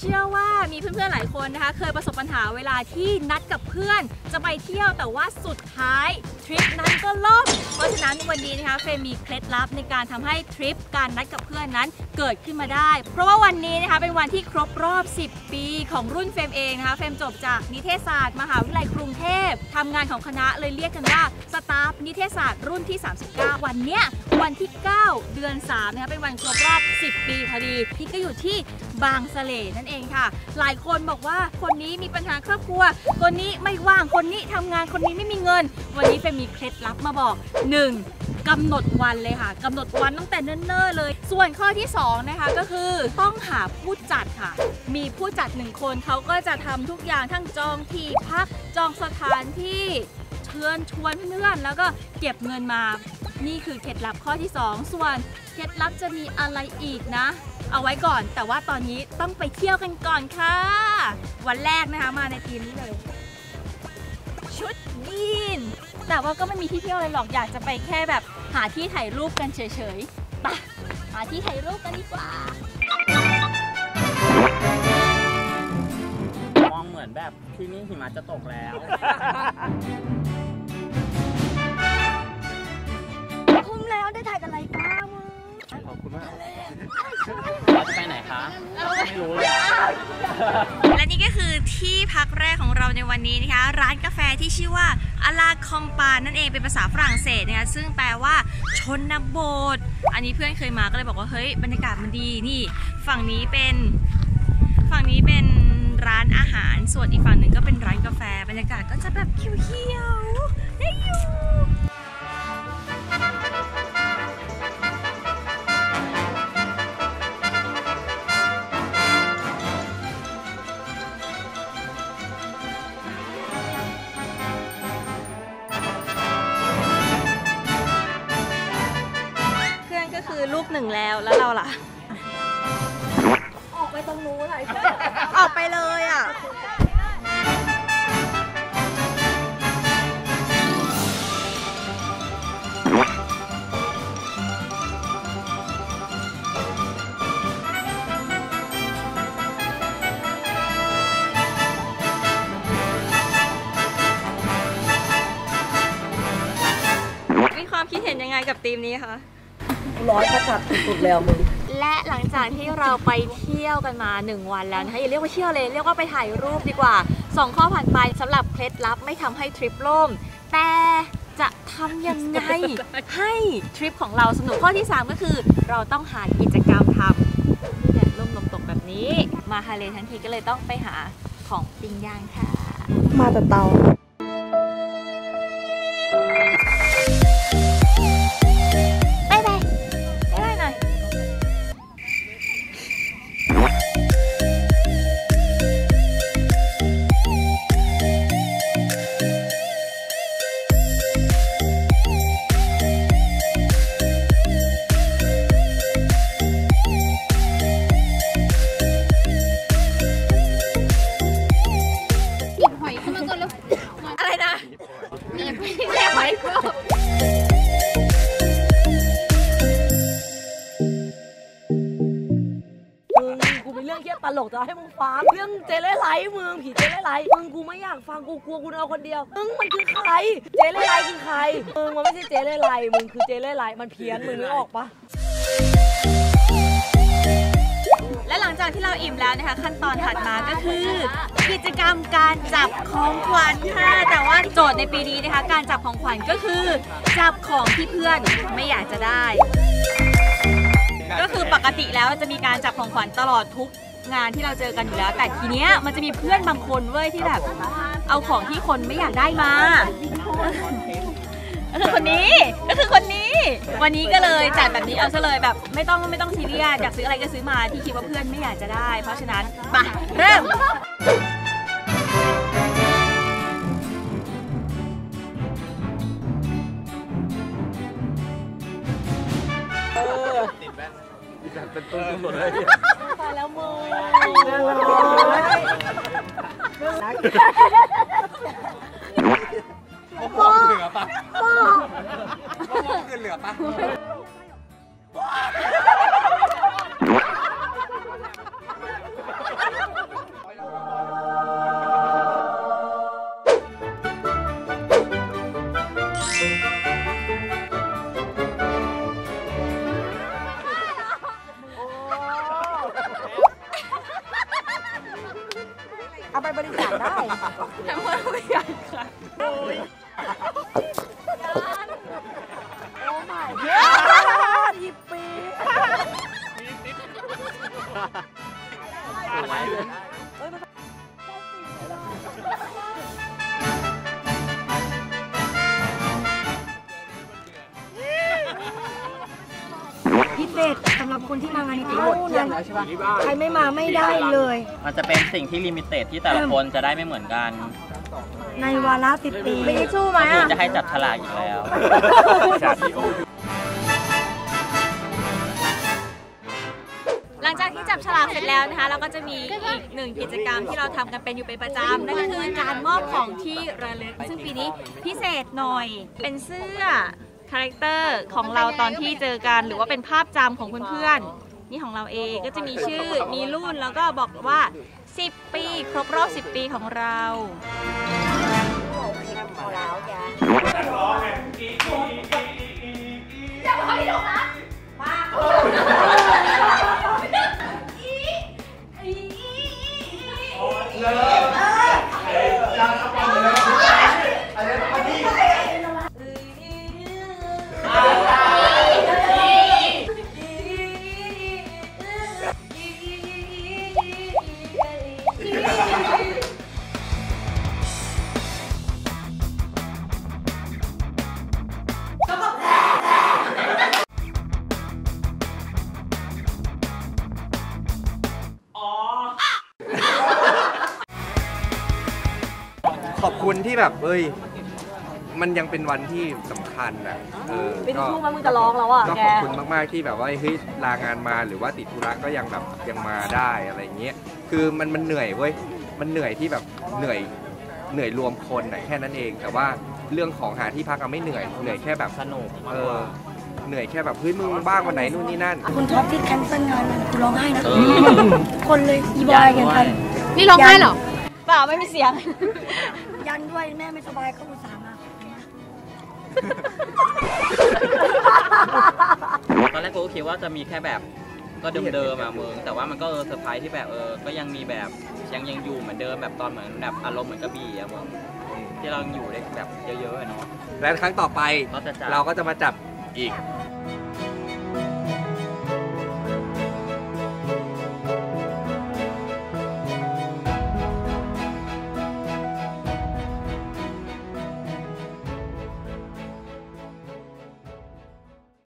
เชื่อว่ามีเพื่อนๆหลายคนนะคะ เคยประสบปัญหาเวลาที่นัดกับเพื่อน จะไปเที่ยวแต่ว่าสุดท้ายทริปนั้นก็ล่ม เพราะฉะนั้นวันนี้นะคะเฟรมมีเคล็ดลับในการทำให้ทริปการนัดกับเพื่อนนั้นเกิดขึ้นมาได้ เพราะว่าวันนี้นะคะเป็นวันที่ครบรอบ 10 ปีของรุ่นเฟรมเองนะคะเฟรมจบจากนิเทศศาสตร์มหาวิทยาลัยกรุงเทพทำงานของคณะเลยเรียกกันว่าสตาฟนิเทศศาสตร์รุ่นที่ 39 วันเนี้ย วันที่ 9 เดือน3นะคะเป็นวันครบรอบ 10 ปีพอดีพี่ก็อยู่ที่บางสะเลนั่นเองค่ะ หลายคนบอกว่าคนนี้มีปัญหาครอบครัว คนนี้ไม่ว่างคนนี้ทำงานคนนี้ไม่มีเงิน วันนี้เฟรมมีเคล็ดลับมาบอก 1. กำหนดวันเลยค่ะกำหนดวันตั้งแต่เนิ่นๆเลย ส่วนข้อที่สองนะคะก็คือต้องหาผู้จัดค่ะ มีผู้จัดหนึ่งคนเขาก็จะทำทุกอย่างทั้งจองที่พักจองสถานที่ เชิญชวนเพื่อนๆแล้วก็เก็บเงินมา นี่คือเคล็ดลับข้อที่ 2 ส่วนเคล็ดลับจะมีอะไรอีกนะ เอาไว้ก่อน แต่ว่าตอนนี้ต้องไปเที่ยวกันก่อนค่ะ วันแรกนะคะมาในทีมนี้เลย ชุดยีนแต่ว่าก็ไม่มีที่เที่ยวอะไรหรอกอยากจะไปแค่แบบหาที่ถ่ายรูปกันเฉยๆไปหาที่ถ่ายรูปกันดีกว่า ที่นี่หิมะจะตกแล้ว คุ้มแล้วได้ถ่ายกันไรก้ามึงขอบคุณมากเราจะไปไหนคะ ไม่รู้เลยและนี่ก็คือที่พักแรกของเราในวันนี้นะคะ ร้านกาแฟที่ชื่อว่าอลาคอมปานนั่นเองเป็นภาษาฝรั่งเศสนะคะซึ่งแปลว่าชนบท อันนี้เพื่อนเคยมาก็เลยบอกว่าเฮ้ยบรรยากาศมันดีนี่ ฝั่งนี้เป็นฝั่งนี้เป็น ร้านอาหาร ส่วนอีกฝั่งหนึ่งก็เป็นร้านกาแฟ บรรยากาศก็จะแบบเขียวๆได้อยู่เพื่อนก็คือลูกหนึ่งแล้วแล้วเราล่ะ ออกไปตรงนู้นเลย ออกไปเลยอะมีความคิดเห็นยังไงกับทีมนี้คะ ร้อยกระจัดสุดๆแล้วมึง และหลังจากที่เราไปเที่ยวกันมา 1 วันแล้วนะคะอย่าเรียกว่าเที่ยวเลยเรียกว่าไปถ่ายรูปดีกว่า 2 ข้อผ่านไปสำหรับเคล็ดลับไม่ทำให้ทริปล่มแต่จะทำยังไงให้ทริปของเราสนุกข้อที่ 3 ก็คือ เราต้องหากิจกรรมทำนี่แหละร่มลมตกแบบนี้ มาฮาเลทั้งทีก็เลยต้องไปหาของปิ้งย่างค่ะ มาแต่เตา จะให้มึงฟังเรื่องเจเล่ไลท์มึงผีเจเล่ไลท์มึงกูไม่อยากฟังกูกลัวกูเอาคนเดียวมึงมันคือใคร เจเล่ไลท์คือใครมึงมันไม่ใช่เจเล่ไลท์มึงคือเจเล่ไลท์มันเพี้ยนมึงนึกออกปะและหลังจากที่เราอิ่มแล้วนะคะ ขั้นตอนถัดมาก็คือ กิจกรรมการจับของขวัญค่ะแต่ว่าโจทย์ในปีนี้นะคะ การจับของขวัญก็คือ จับของที่เพื่อนไม่อยากจะได้ ก็คือปกติแล้วจะมีการจับของขวัญตลอดทุก งานที่เราเจอกันอยู่แล้ว แต่ทีเนี้ยมันจะมีเพื่อนบางคนเว้ยที่แบบ เอาของที่คนไม่อยากได้มาก็คือคนนี้ก็คือคนนี้ วันนี้ก็เลยจัดแบบนี้เอาซะเลยแบบไม่ต้องไม่ต้องซีเรียสอยากซื้ออะไรก็ซื้อมาที่คิดว่าเพื่อนไม่อยากจะได้ เพราะฉะนั้นไปเริ่มเป็นตุ้มหมดเลยตาย แล้วมึงม เศษสำหรับคนที่มางานนี้เท่านั้นใครไม่มาไม่ได้เลย มันจะเป็นสิ่งที่ลิมิเต็ดที่แต่ละคนจะได้ไม่เหมือนกัน ในวาระสิบปีมีทิชชู่ไหมคืออะจะให้จับฉลากอีกแล้วหลังจากที่จับฉลากเสร็จแล้วนะคะ เราก็จะมีอีกหนึ่งกิจกรรมที่เราทำกันเป็นอยู่เป็นประจำนั่นก็คือการมอบของที่ระลึก ซึ่งปีนี้พิเศษหน่อยเป็นเสื้อ คาแรคเตอร์ของเราตอนที่เจอกันหรือว่าเป็นภาพจำของเพื่อนๆนี่ของเราเองก็จะมีชื่อมีรุ่นแล้วก็บอกว่า 10 ปี ครบรอบ 10 ปีของเรา คุณที่แบบเอ้ย มันยังเป็นวันที่สำคัญอะเออเป็นก็ช่วงมันมึงจะร้องแล้วอะก็แกขอบคุณมาก ๆ ที่แบบว่าเฮ้ยลางานมาหรือว่าติดธุระก็ยังแบบยังมาได้อะไรเงี้ย คือมันมันเหนื่อยเว้ย มันเหนื่อยที่แบบเหนื่อยเหนื่อยรวมคนน่ะแค่นั้นเอง แต่ว่าเรื่องของหาที่พักอะไม่เหนื่อย เหนื่อยแค่แบบสนุกเออเหนื่อยแค่แบบเฮ้ยมึงบ้างวันไหนนู่นนี่นั่น คุณท็อปที่แคนเซิลงานมันกูร้องไห้นะ คนเลยอีบอยกันทันนี่ร้องไห้เหรอ เปล่าไม่มีเสียง ยันด้วยแม่ไม่สบายก็อุตส่าห์มาตอนแรกกูก็คิดว่าจะมีแค่แบบก็เดิมๆอะมึงแต่ว่ามันก็เออเซอร์ไพรส์ที่แบบเออก็ยังมีแบบยังยังอยู่เหมือนเดิมแบบตอนเหมือนแบบอารมณ์เหมือนกระบี่อะมึงที่เรายังอยู่ได้แบบเยอะๆอะเนาะและครั้งต่อไปก็จะจัด เราก็จะมาจับอีก